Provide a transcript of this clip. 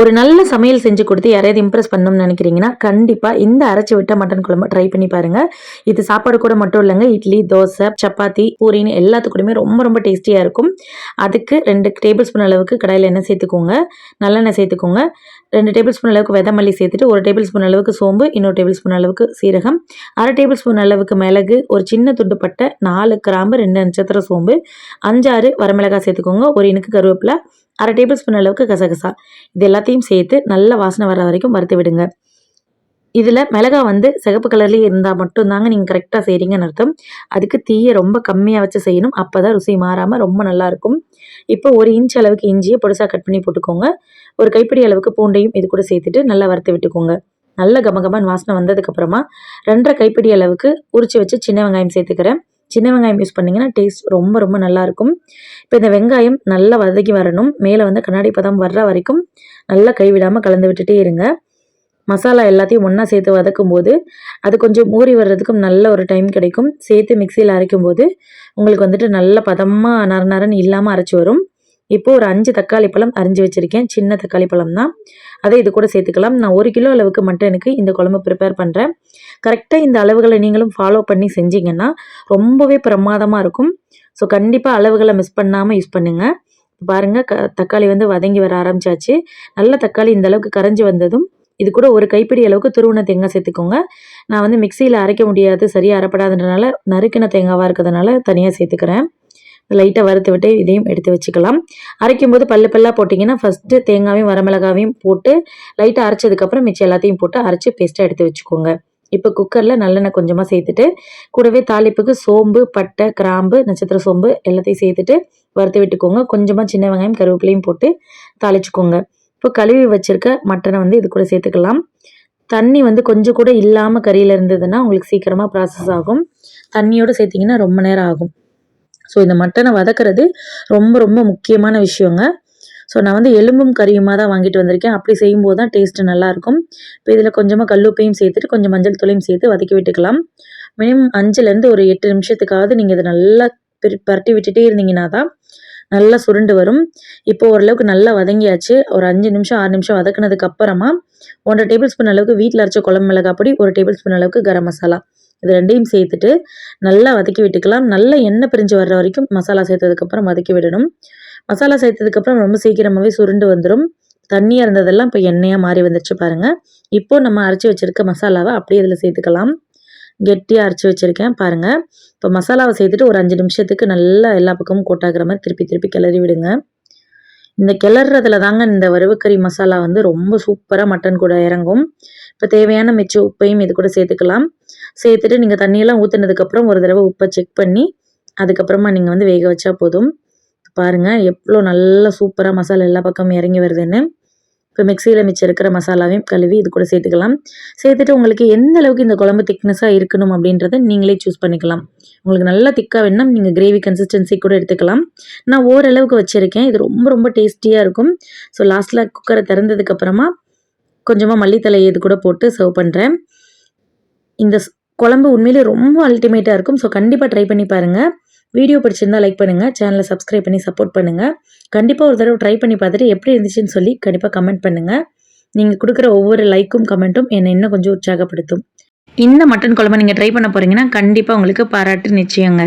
ஒரு நல்ல சமையல் செஞ்சு கொடுத்து யாரையாவது இம்ப்ரெஸ் பண்ணணும்னு நினைக்கிறீங்கன்னா கண்டிப்பாக இந்த அரைச்சி விட்ட மட்டன் குழம்பு ட்ரை பண்ணி பாருங்கள் இது சாப்பாடு கூட மட்டும் இல்லைங்க. இட்லி தோசை சப்பாத்தி பூரின்னு எல்லாத்துக்கூடயுமே ரொம்ப ரொம்ப டேஸ்டியாக இருக்கும். அதுக்கு ரெண்டு டேபிள் ஸ்பூன் அளவுக்கு கடாயில் எண்ணெய் சேர்த்துக்கோங்க. நல்லெண்ணெய் சேர்த்துக்கோங்க. ரெண்டு டேபிள் ஸ்பூன் அளவுக்கு வெதமல்லி சேர்த்துட்டு ஒரு டேபிள் ஸ்பூன் அளவுக்கு சோம்பு இன்னொரு டேபிள் ஸ்பூன் அளவுக்கு சீரகம் அரை டேபிள் ஸ்பூன் அளவுக்கு மிளகு ஒரு சின்ன துண்டு பட்டை நாலு கிராம்பு ரெண்டு நட்சத்திர சோம்பு அஞ்சாறு வரமிளகாய் சேர்த்துக்கோங்க. ஒரு இனுக்கு கருவேப்பிலை அரை டேபிள் ஸ்பூன் அளவுக்கு கசகசா. இது எல்லாத்தையும் சேர்த்து நல்ல வாசனை வர வரைக்கும் வறுத்து விடுங்க. இதில் மிளகா வந்து சிகப்பு கலர்லேயே இருந்தால் மட்டும்தாங்க நீங்கள் கரெக்டாக செய்கிறீங்கன்னு அர்த்தம். அதுக்கு தீயை ரொம்ப கம்மியாக வச்சு செய்யணும். அப்போ தான் ருசி மாறாமல் ரொம்ப நல்லாயிருக்கும் இப்போ ஒரு இன்ச் அளவுக்கு இஞ்சியை பொடிசாக கட் பண்ணி போட்டுக்கோங்க. ஒரு கைப்பிடி அளவுக்கு பூண்டையும் இது கூட சேர்த்துட்டு நல்லா வறுத்து விட்டுக்கோங்க. நல்ல கமகமான வாசனை வந்ததுக்கப்புறமா ரெண்டரை கைப்பிடி அளவுக்கு உரிச்சு வச்சு சின்ன வெங்காயம் சேர்த்துக்கிறேன். சின்ன வெங்காயம் யூஸ் பண்ணிங்கன்னா டேஸ்ட் ரொம்ப ரொம்ப நல்லாயிருக்கும். இப்போ இந்த வெங்காயம் நல்லா வதக்கி வரணும். மேலே வந்து கண்ணாடி பதம் வர்ற வரைக்கும் நல்லா கைவிடாமல் கலந்து விட்டுட்டே இருங்க. மசாலா எல்லாத்தையும் ஒன்றா சேர்த்து வதக்கும் போது அது கொஞ்சம் ஊறி வர்றதுக்கும் நல்ல ஒரு டைம் கிடைக்கும். சேர்த்து மிக்சியில் அரைக்கும் போது உங்களுக்கு வந்துட்டு நல்ல பதமாக நர நரன்னு இல்லாமல் அரைச்சி வரும். இப்போது ஒரு அஞ்சு தக்காளி பழம் அரிஞ்சு வச்சுருக்கேன். சின்ன தக்காளி பழம் தான் அதை இது கூட சேர்த்துக்கலாம். நான் ஒரு கிலோ அளவுக்கு மட்டும் எனக்கு இந்த குழம்பு ப்ரிப்பேர் பண்ணுறேன் கரெக்டாக இந்த அளவுகளை நீங்களும் ஃபாலோ பண்ணி செஞ்சீங்கன்னா ரொம்பவே பிரமாதமாக இருக்கும். ஸோ கண்டிப்பாக அளவுகளை மிஸ் பண்ணாமல் யூஸ் பண்ணுங்கள் பாருங்கள் க தக்காளி வந்து வதங்கி வர ஆரம்பிச்சாச்சு. நல்ல தக்காளி இந்த அளவுக்கு கரைஞ்சி வந்ததும் இது கூட ஒரு கைப்பிடி அளவுக்கு துருவின தேங்காய் சேர்த்துக்கோங்க. நான் வந்து மிக்சியில் அரைக்க முடியாது சரியாக அரைப்படாததுனால நறுக்கின தேங்காவாக இருக்கிறதுனால தனியாக சேர்த்துக்கிறேன். லைட்டாக வறுத்து விட்டு இதையும் எடுத்து வச்சுக்கலாம். அரைக்கும் போது பல்லு பல்லாக போட்டிங்கன்னா ஃபஸ்ட்டு தேங்காயும் வரமிளகாவையும் போட்டு லைட்டாக அரைச்சதுக்கப்புறம் மிச்சம் எல்லாத்தையும் போட்டு அரைச்சி பேஸ்ட்டாக எடுத்து வச்சுக்கோங்க. இப்போ குக்கரில் நல்லெண்ணெய் கொஞ்சமாக சேர்த்துட்டு கூடவே தாளிப்புக்கு சோம்பு பட்டை கிராம்பு நட்சத்திர சோம்பு எல்லாத்தையும் சேர்த்துட்டு வறுத்து விட்டுக்கோங்க. கொஞ்சமாக சின்ன வெங்காயம் கருவேப்பிலையும் போட்டு தாளிச்சுக்கோங்க. இப்போ கழுவி வச்சுருக்க மட்டனை வந்து இது கூட சேர்த்துக்கலாம். தண்ணி வந்து கொஞ்சம் கூட இல்லாமல் கறியில் இருந்ததுன்னா உங்களுக்கு சீக்கிரமாக ப்ராசஸ் ஆகும். தண்ணியோடு சேர்த்திங்கன்னா ரொம்ப நேரம் ஆகும். ஸோ இந்த மட்டனை வதக்கிறது ரொம்ப ரொம்ப முக்கியமான விஷயங்க. ஸோ நான் வந்து எலும்பும் கறியுமாக தான் வாங்கிட்டு வந்திருக்கேன். அப்படி செய்யும்போது தான் டேஸ்ட்டு நல்லாயிருக்கும். இப்போ இதில் கொஞ்சமாக கல்லுப்பையும் சேர்த்துட்டு கொஞ்சம் மஞ்சள் தூளையும் சேர்த்து வதக்கி விட்டுக்கலாம். மினிமம் அஞ்சுலேருந்து ஒரு எட்டு நிமிஷத்துக்காவது நீங்கள் இதை நல்லா பரட்டி விட்டுட்டே இருந்தீங்கன்னா தான் நல்லா சுருண்டு வரும். இப்போ ஓரளவுக்கு நல்லா வதங்கியாச்சு. ஒரு அஞ்சு நிமிஷம் ஆறு நிமிஷம் வதக்குனதுக்கு அப்புறமா ஒன்றரை டேபிள் ஸ்பூன் அளவுக்கு வீட்டில் அரைச்ச குழம்பு மிளகாய் பொடி ஒரு டேபிள் ஸ்பூன் அளவுக்கு கரம் மசாலா. இது ரெண்டையும் சேர்த்துட்டு நல்லா வதக்கி விட்டுக்கலாம். நல்லா எண்ணெய் பிரிஞ்சு வர்ற வரைக்கும் மசாலா சேர்த்ததுக்கப்புறம் வதக்கி விடணும். மசாலா சேர்த்ததுக்கப்புறம் ரொம்ப சீக்கிரமாகவே சுருண்டு வந்துடும் தண்ணியாக இருந்ததெல்லாம் இப்போ எண்ணெயாக மாறி வந்துருச்சு பாருங்கள் இப்போது நம்ம அரைச்சி வச்சுருக்க மசாலாவை அப்படியே இதில் சேர்த்துக்கலாம். கெட்டியாக அரைச்சி வச்சுருக்கேன் பாருங்கள் இப்போ மசாலாவை சேர்த்துட்டு ஒரு அஞ்சு நிமிஷத்துக்கு நல்லா எல்லா பக்கமும் கோட்டாகிற மாதிரி திருப்பி திருப்பி கிளறி விடுங்க. இந்த கிளறதுல தாங்க இந்த வறுவக்கறி மசாலா வந்து ரொம்ப சூப்பராக மட்டன் கூட இறங்கும். இப்போ தேவையான மிச்ச உப்பையும் இது கூட சேர்த்துக்கலாம். சேர்த்துட்டு நீங்கள் தண்ணியெல்லாம் ஊற்றினதுக்கப்புறம் ஒரு தடவை உப்பை செக் பண்ணி அதுக்கப்புறமா நீங்கள் வந்து வேக வச்சா போதும். பாருங்கள் எவ்வளோ நல்லா சூப்பராக மசாலா எல்லா பக்கமும் இறங்கி வருதுன்னு. இப்போ மிக்சியில் மிச்சம் இருக்கிற மசாலாவையும் கழுவி இது கூட சேர்த்துக்கலாம். சேர்த்துட்டு உங்களுக்கு எந்த அளவுக்கு இந்த குழம்பு திக்னஸாக இருக்கணும் அப்படின்றத நீங்களே சூஸ் பண்ணிக்கலாம். உங்களுக்கு நல்லா திக்காக வேணும் நீங்கள் கிரேவி கன்சிஸ்டன்சி கூட எடுத்துக்கலாம். நான் ஓரளவுக்கு வச்சுருக்கேன். இது ரொம்ப ரொம்ப டேஸ்டியாக இருக்கும். ஸோ லாஸ்ட்டில் குக்கரை திறந்ததுக்கப்புறமா கொஞ்சமாக மல்லித்தலை இது கூட போட்டு சர்வ் பண்ணுறேன் இந்த குழம்பு உண்மையிலே ரொம்ப அல்டிமேட்டாக இருக்கும். ஸோ கண்டிப்பாக ட்ரை பண்ணி பாருங்கள் வீடியோ பிடிச்சிருந்தால் லைக் பண்ணுங்கள் சேனலை சப்ஸ்கிரைப் பண்ணி சப்போர்ட் பண்ணுங்கள் கண்டிப்பாக ஒரு தடவை ட்ரை பண்ணி பார்த்துட்டு எப்படி இருந்துச்சுன்னு சொல்லி கண்டிப்பாக கமெண்ட் பண்ணுங்கள் நீங்கள் கொடுக்குற ஒவ்வொரு லைக்கும் கமெண்ட்டும் என்னை இன்னும் கொஞ்சம் உற்சாகப்படுத்தும். இந்த மட்டன் குழம்பு நீங்கள் ட்ரை பண்ண போகிறீங்கன்னா கண்டிப்பாக உங்களுக்கு பாராட்டு நிச்சயங்க.